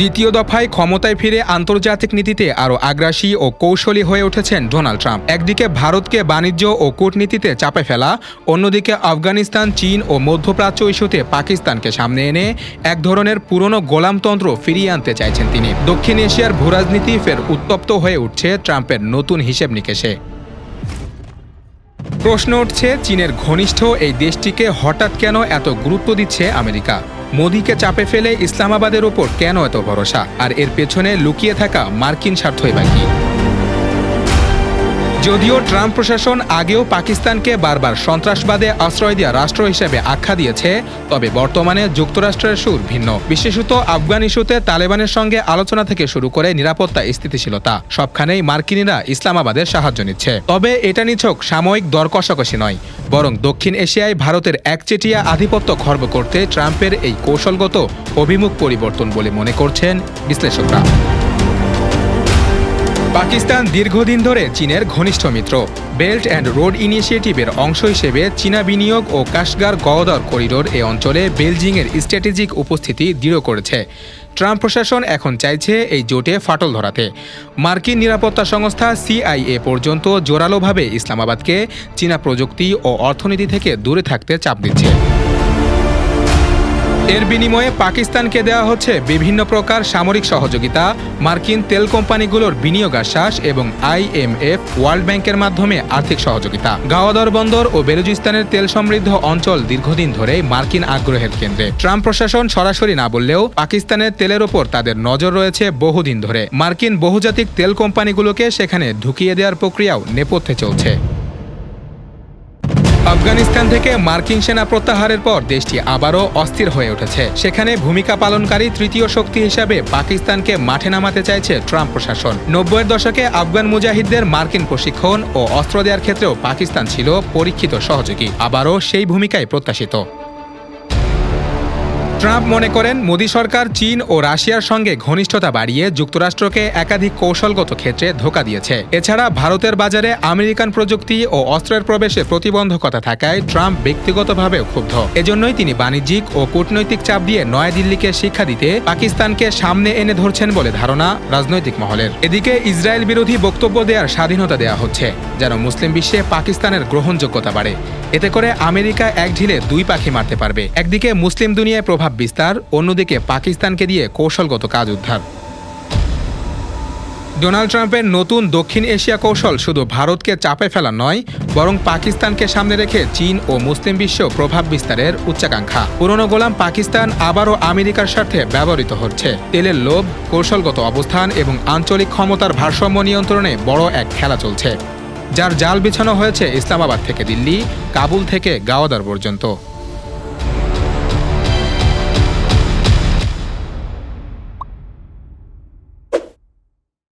দ্বিতীয় দফায় ক্ষমতায় ফিরে আন্তর্জাতিক নীতিতে আরও আগ্রাসী ও কৌশলী হয়ে উঠেছেন ডোনাল্ড ট্রাম্প। একদিকে ভারতকে বাণিজ্য ও কূটনীতিতে চাপে ফেলা, অন্যদিকে আফগানিস্তান, চীন ও মধ্যপ্রাচ্য ইস্যুতে পাকিস্তানকে সামনে এনে এক ধরনের পুরনো গোলামতন্ত্র ফিরিয়ে আনতে চাইছেন তিনি। দক্ষিণ এশিয়ার ভূরাজনীতি ফের উত্তপ্ত হয়ে উঠছে ট্রাম্পের নতুন হিসেব নিকেশে। প্রশ্ন উঠছে, চীনের ঘনিষ্ঠ এই দেশটিকে হঠাৎ কেন এত গুরুত্ব দিচ্ছে আমেরিকা? মোদীকে চাপে ফেলে ইসলামাবাদের ওপর কেন এত ভরসা? আর এর পেছনে লুকিয়ে থাকা মার্কিন স্বার্থই বাকি যদিও ট্রাম্প প্রশাসন আগেও পাকিস্তানকে বারবার সন্ত্রাসবাদে আশ্রয় দেওয়া রাষ্ট্র হিসেবে আখ্যা দিয়েছে, তবে বর্তমানে যুক্তরাষ্ট্রের সুর ভিন্ন। বিশেষত আফগান ইস্যুতে তালেবানের সঙ্গে আলোচনা থেকে শুরু করে নিরাপত্তা স্থিতিশীলতা, সবখানেই মার্কিনীরা ইসলামাবাদের সাহায্য নিচ্ছে। তবে এটা নিছক সাময়িক দর কষাকষি নয়, বরং দক্ষিণ এশিয়ায় ভারতের একচেটিয়া আধিপত্য খর্ব করতে ট্রাম্পের এই কৌশলগত অভিমুখ পরিবর্তন বলে মনে করছেন বিশ্লেষকরা। পাকিস্তান দীর্ঘদিন ধরে চীনের ঘনিষ্ঠ মিত্র। বেল্ট অ্যান্ড রোড ইনিশিয়েটিভের অংশ হিসেবে চীনা বিনিয়োগ ও কাশগার গওদর করিডোর এ অঞ্চলে বেলজিংয়ের স্ট্র্যাটেজিক উপস্থিতি দৃঢ় করেছে। ট্রাম্প প্রশাসন এখন চাইছে এই জোটে ফাটল ধরাতে। মার্কিন নিরাপত্তা সংস্থা সিআইএ পর্যন্ত জোরালোভাবে ইসলামাবাদকে চীনা প্রযুক্তি ও অর্থনীতি থেকে দূরে থাকতে চাপ দিচ্ছে। এর বিনিময়ে পাকিস্তানকে দেওয়া হচ্ছে বিভিন্ন প্রকার সামরিক সহযোগিতা, মার্কিন তেল কোম্পানিগুলোর বিনিয়োগ আশ্বাস এবং আইএমএফ ওয়ার্ল্ড ব্যাংকের মাধ্যমে আর্থিক সহযোগিতা। গাওয়াদর বন্দর ও বেলুচিস্তানের তেল সমৃদ্ধ অঞ্চল দীর্ঘদিন ধরে মার্কিন আগ্রহের কেন্দ্রে। ট্রাম্প প্রশাসন সরাসরি না বললেও পাকিস্তানের তেলের ওপর তাদের নজর রয়েছে বহুদিন ধরে। মার্কিন বহুজাতিক তেল কোম্পানিগুলোকে সেখানে ঢুকিয়ে দেওয়ার প্রক্রিয়াও নেপথ্যে চলছে। আফগানিস্তান থেকে মার্কিন সেনা প্রত্যাহারের পর দেশটি আবারও অস্থির হয়ে উঠেছে। সেখানে ভূমিকা পালনকারী তৃতীয় শক্তি হিসাবে পাকিস্তানকে মাঠে নামাতে চাইছে ট্রাম্প প্রশাসন। নব্বইয়ের দশকে আফগান মুজাহিদদের মার্কিন প্রশিক্ষণ ও অস্ত্র দেওয়ার ক্ষেত্রেও পাকিস্তান ছিল পরীক্ষিত সহযোগী। আবারও সেই ভূমিকায় প্রত্যাশিত। ট্রাম্প মনে করেন, মোদী সরকার চীন ও রাশিয়ার সঙ্গে ঘনিষ্ঠতা বাড়িয়ে যুক্তরাষ্ট্রকে একাধিক কৌশলগত ক্ষেত্রে ধোকা দিয়েছে। এছাড়া ভারতের বাজারে আমেরিকান প্রযুক্তি ও অস্ত্রের প্রবেশে প্রতিবন্ধকতা থাকায় ট্রাম্প ব্যক্তিগতভাবেও ক্ষুব্ধ। এজন্যই তিনি বাণিজ্যিক ও কূটনৈতিক চাপ দিয়ে নয়াদিল্লিকে শিক্ষা দিতে পাকিস্তানকে সামনে এনে ধরছেন বলে ধারণা রাজনৈতিক মহলের। এদিকে ইসরায়েল বিরোধী বক্তব্য দেওয়ার স্বাধীনতা দেওয়া হচ্ছে, যেন মুসলিম বিশ্বে পাকিস্তানের গ্রহণযোগ্যতা বাড়ে। এতে করে আমেরিকা এক ঢিলে দুই পাখি মারতে পারবে। একদিকে মুসলিম দুনিয়ায় প্রভাব বিস্তার, অন্যদিকে পাকিস্তানকে দিয়ে কৌশলগত কাজ উদ্ধার। ডোনাল্ড ট্রাম্পের নতুন দক্ষিণ এশিয়া কৌশল শুধু ভারতকে চাপে ফেলা নয়, বরং পাকিস্তানকে সামনে রেখে চীন ও মুসলিম বিশ্ব প্রভাব বিস্তারের উচ্চাকাঙ্ক্ষা। পুরনো গোলাম পাকিস্তান আবারও আমেরিকার স্বার্থে ব্যবহৃত হচ্ছে। তেলের লোভ, কৌশলগত অবস্থান এবং আঞ্চলিক ক্ষমতার ভারসাম্য নিয়ন্ত্রণে বড় এক খেলা চলছে, যার জাল বিছানো হয়েছে ইসলামাবাদ থেকে দিল্লি, কাবুল থেকে গাওয়াদার পর্যন্ত।